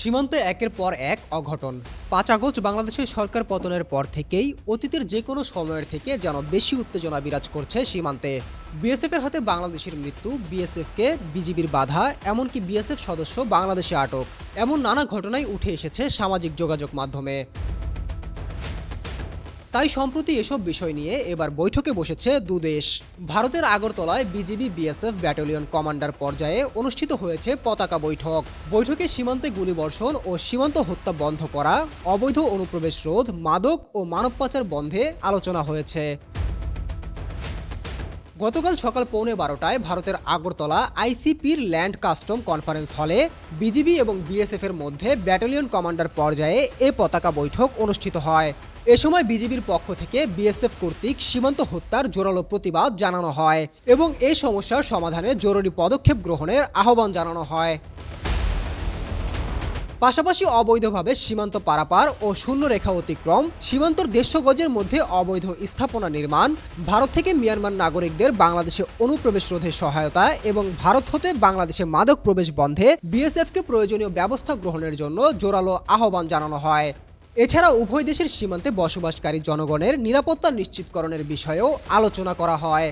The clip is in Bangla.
সীমান্তে একের পর এক অঘটন। পাঁচ আগস্ট বাংলাদেশের সরকার পতনের পর থেকেই অতীতের যে কোনো সময়ের থেকে যেন বেশি উত্তেজনা বিরাজ করছে সীমান্তে। বিএসএফের হাতে বাংলাদেশের মৃত্যু, বিএসএফকে বিজিবির বাধা, এমনকি বিএসএফ সদস্য বাংলাদেশে আটক। এমন নানা ঘটনাই উঠে এসেছে সামাজিক যোগাযোগ মাধ্যমে। তাই সম্প্রতি এসব বিষয় নিয়ে এবার বৈঠকে বসেছে দুদেশ ভারতের আগরতলায় বিজিবি বিএসএফ ব্যাটালিয়ন কমান্ডার পর্যায়ে অনুষ্ঠিত হয়েছে পতাকা বৈঠক। বৈঠকে সীমান্তে গুলিবর্ষণ ও সীমান্ত হত্যা বন্ধ করা, অবৈধ অনুপ্রবেশ রোধ, মাদক ও মানব পাচার বন্ধে আলোচনা হয়েছে। গতকাল সকাল পৌনে বারোটায় ভারতের আগরতলা আইসিপির ল্যান্ড কাস্টম কনফারেন্স হলে বিজিবি এবং বিএসএফের মধ্যে ব্যাটালিয়ন কমান্ডার পর্যায়ে এ পতাকা বৈঠক অনুষ্ঠিত হয়। এ সময় বিজিবির পক্ষ থেকে বিএসএফ কর্তৃক সীমান্ত হত্যার জোরালো প্রতিবাদ জানানো হয় এবং এ সমস্যার সমাধানে জরুরি পদক্ষেপ গ্রহণের আহ্বান জানানো হয়। পাশাপাশি অবৈধভাবে সীমান্ত পারাপার ও শূন্য রেখা অতিক্রম, সীমান্তর দেড়শো গজের মধ্যে অবৈধ স্থাপনা নির্মাণ, ভারত থেকে মিয়ানমার নাগরিকদের বাংলাদেশে অনুপ্রবেশ রোধে সহায়তা এবং ভারত হতে বাংলাদেশে মাদক প্রবেশ বন্ধে বিএসএফকে প্রয়োজনীয় ব্যবস্থা গ্রহণের জন্য জোরালো আহ্বান জানানো হয়। এছাড়া উভয় দেশের সীমান্তে বসবাসকারী জনগণের নিরাপত্তা নিশ্চিতকরণের বিষয়েও আলোচনা করা হয়।